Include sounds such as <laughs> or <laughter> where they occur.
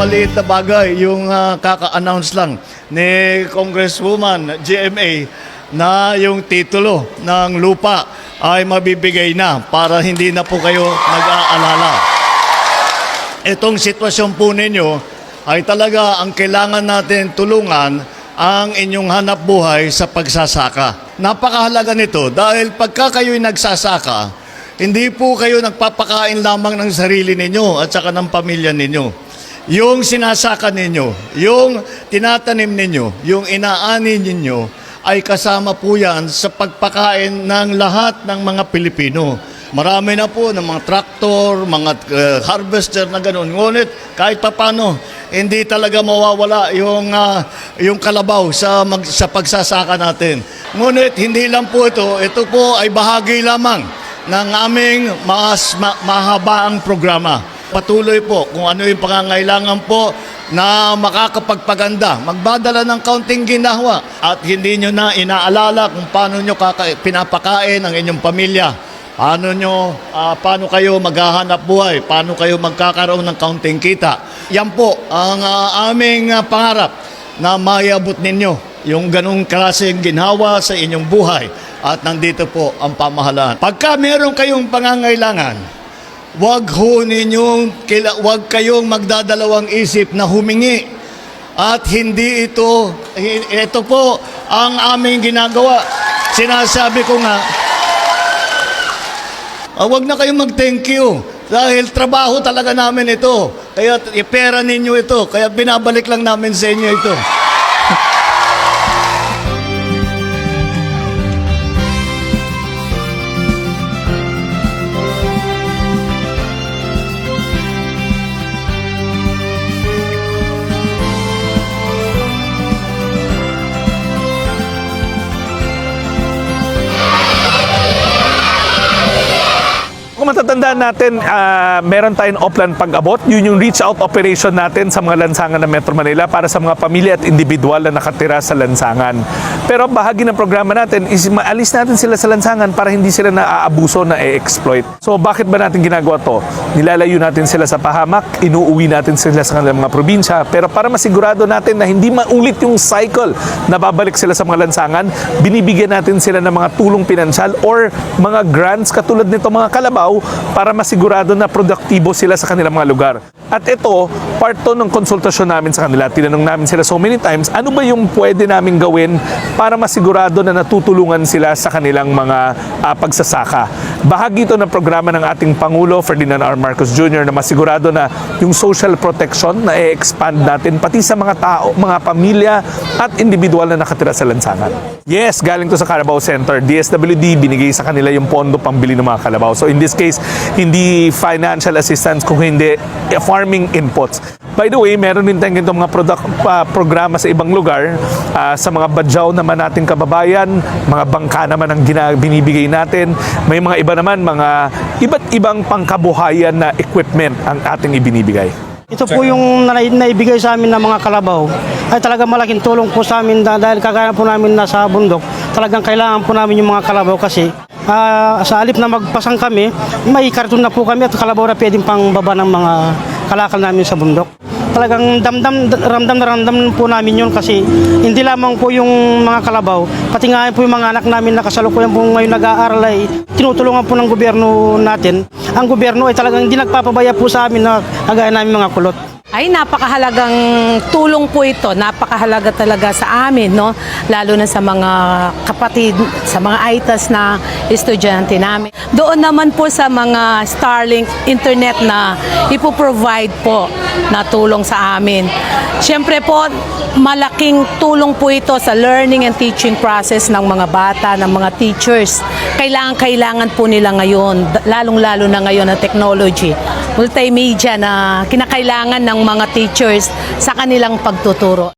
maliit na bagay yung ah, kaka-announce lang ni Congresswoman GMA na yung titulo ng lupa ay mabibigay na para hindi na po kayo nag-aalala. Itong sitwasyon po ninyo ay talaga ang kailangan natin tulungan ang inyong hanap buhay sa pagsasaka. Napakahalaga nito dahil pagka kayo'y nagsasaka, hindi po kayo nagpapakain lamang ng sarili ninyo at saka ng pamilya ninyo. Yung sinasaka ninyo, yung tinatanim ninyo, yung inaani ninyo, ay kasama po yan sa pagpakain ng lahat ng mga Pilipino. Marami na po ng mga traktor, mga uh, harvester na gano'n. Ngunit kahit papano, hindi talaga mawawala yung, ah, yung kalabaw sa, mag, sa pagsasaka natin. Ngunit hindi lang po ito, ito po ay bahagi lamang ng aming mas ma- mahabaang programa. Patuloy po kung ano yung pangangailangan po na makakapagpaganda. Magbadala ng kaunting ginhawa at hindi nyo na inaalala kung paano nyo pinapakain ang inyong pamilya. Paano nyo, ah, paano kayo maghahanap buhay? Paano kayo magkakaroon ng kaunting kita? Yan po ang ah, aming ah, pangarap na mayabot ninyo yung ganong klaseng ginhawa sa inyong buhay. At nandito po ang pamahalaan. Pagka meron kayong pangangailangan, wag ho ninyong, kila- wag kayong magdadalawang isip na humingi. At hindi ito, ito po ang aming ginagawa. Sinasabi ko nga, Ah, wag na kayong mag-thank you. Dahil trabaho talaga namin ito. Kaya ipera ninyo ito. Kaya binabalik lang namin sa inyo ito. <laughs> matatandaan natin, ah, meron tayong Oplan Pag-abot. Yun yung reach out operation natin sa mga lansangan ng Metro Manila para sa mga pamilya at individual na nakatira sa lansangan. Pero bahagi ng programa natin is maalis natin sila sa lansangan para hindi sila naaabuso na e-exploit. So bakit ba natin ginagawa to? Nilalayo natin sila sa pahamak, inuuwi natin sila sa kanilang mga probinsya, pero para masigurado natin na hindi maulit yung cycle na babalik sila sa mga lansangan, binibigyan natin sila ng mga tulong pinansyal or mga grants katulad nito mga kalabaw para masigurado na produktibo sila sa kanilang mga lugar. At ito, part to ng konsultasyon namin sa kanila. Tinanong namin sila so many times, ano ba yung pwede namin gawin para masigurado na natutulungan sila sa kanilang mga ah, pagsasaka. Bahagi ito ng programa ng ating Pangulo, Ferdinand R. Marcos Jr. na masigurado na yung social protection na i-expand natin pati sa mga tao, mga pamilya at individual na nakatira sa lansangan. Yes, galing to sa Carabao Center. DSWD binigay sa kanila yung pondo pambili ng mga kalabaw. So in this case, hindi financial assistance kung hindi eh, farming inputs. By the way, meron din tayong ganitong mga product, pa- programa sa ibang lugar. Ah, sa mga badyaw naman nating kababayan, mga bangka naman ang gina- binibigay natin. May mga iba naman, mga iba't ibang pangkabuhayan na equipment ang ating ibinibigay. Ito po yung na- naibigay sa amin ng mga kalabaw ay talaga malaking tulong po sa amin da- dahil kagaya po namin nasa bundok. Talagang kailangan po namin yung mga kalabaw kasi ah, sa alip na magpasang kami, may karton na po kami at kalabaw na pwedeng pang baba ng mga kalakal namin sa bundok. Talagang damdam, ramdam na ramdam po namin yun kasi hindi lamang po yung mga kalabaw, pati nga po yung mga anak namin na kasalukuyan po ngayon nag-aaral ay tinutulungan po ng gobyerno natin. Ang gobyerno ay talagang hindi nagpapabaya po sa amin na kagaya namin mga kulot. Ay, napakahalagang tulong po ito. Napakahalaga talaga sa amin, no? Lalo na sa mga kapatid, sa mga ITAS na estudyante namin. Doon naman po sa mga Starlink internet na ipoprovide po na tulong sa amin. Siyempre po, malaking tulong po ito sa learning and teaching process ng mga bata, ng mga teachers. Kailangan-kailangan po nila ngayon, lalong-lalo na ngayon ang technology, multimedia na kinakailangan ng mga teachers sa kanilang pagtuturo.